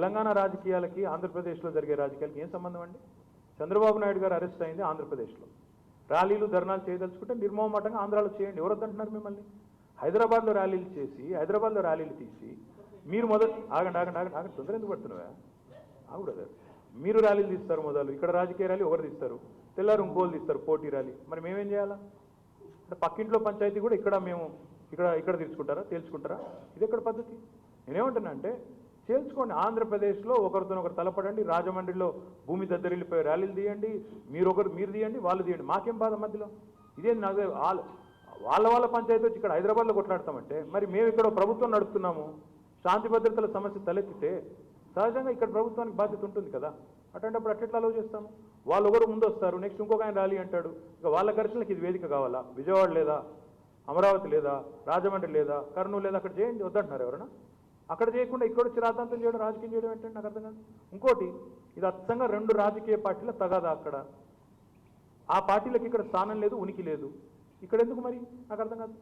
తెలంగాణ రాజకీయాలకి ఆంధ్రప్రదేశ్లో జరిగే రాజకీయాలకి ఏం సంబంధం అండి? చంద్రబాబు నాయుడు గారు అరెస్ట్ అయింది ఆంధ్రప్రదేశ్లో. ర్యాలీలు ధర్నాలు చేయదలుచుకుంటే నిర్మోహమాటంగా ఆంధ్రాలో చేయండి. ఎవరు అంటున్నారు మిమ్మల్ని? హైదరాబాద్లో ర్యాలీలు చేసి హైదరాబాద్లో ర్యాలీలు తీసి మీరు మొదలు ఆగండి ఆగండి ఆగండి ఆగండి. తొందర ఎందుకు పడుతున్నావా? ఆగుడు మీరు ర్యాలీలు తీస్తారు మొదలు. ఇక్కడ రాజకీయ ర్యాలీ ఒకరు తీస్తారు? తెల్లారు ఇంకోలు తీస్తారు పోటీ ర్యాలీ. మరి మేమేం చేయాలా? అంటే పక్కింట్లో పంచాయతీ కూడా ఇక్కడ మేము ఇక్కడ ఇక్కడ తీర్చుకుంటారా తేల్చుకుంటారా? ఇది ఎక్కడ పద్ధతి? నేనేమంటున్నా అంటే తేల్చుకోండి. ఆంధ్రప్రదేశ్లో ఒకరితో ఒకరు తలపడండి. రాజమండ్రిలో భూమి దద్దరిల్లిపోయి ర్యాలీలు తీయండి. మీరు ఒకరు మీరు తీయండి వాళ్ళు తీయండి. మాకేం బాధ మధ్యలో? ఇదేంది నాకు వాళ్ళ వాళ్ళ వాళ్ళ పంచాయతీ వచ్చి ఇక్కడ హైదరాబాద్లో కొట్లాడతామంటే మరి మేము ఇక్కడ ప్రభుత్వం నడుపుతున్నాము. శాంతి భద్రతల సమస్య తలెత్తితే సహజంగా ఇక్కడ ప్రభుత్వానికి బాధ్యత ఉంటుంది కదా. అటువంటిప్పుడు అట్లెట్లా అలవ్ చేస్తాము? వాళ్ళు ఒకరు ముందు వస్తారు నెక్స్ట్ ఇంకొక ఆయన ర్యాలీ అంటాడు. ఇక వాళ్ళ ఘర్షణలకు ఇది వేదిక కావాలా? విజయవాడ లేదా? అమరావతి లేదా? రాజమండ్రి లేదా? కర్నూలు లేదా? అక్కడ చేయండి వద్దంటున్నారు ఎవరైనా అక్కడ చేయకుండా ఇక్కడ వచ్చి రాద్ధాంతం చేయడం రాజకీయం చేయడం ఏంటంటే నాకు అర్థం కాదు. ఇంకోటి ఇది అచ్చంగా రెండు రాజకీయ పార్టీల తగాదా అక్కడ. ఆ పార్టీలకు ఇక్కడ స్థానం లేదు ఉనికి లేదు. ఇక్కడ ఎందుకు మరి? నాకు అర్థం కాదు.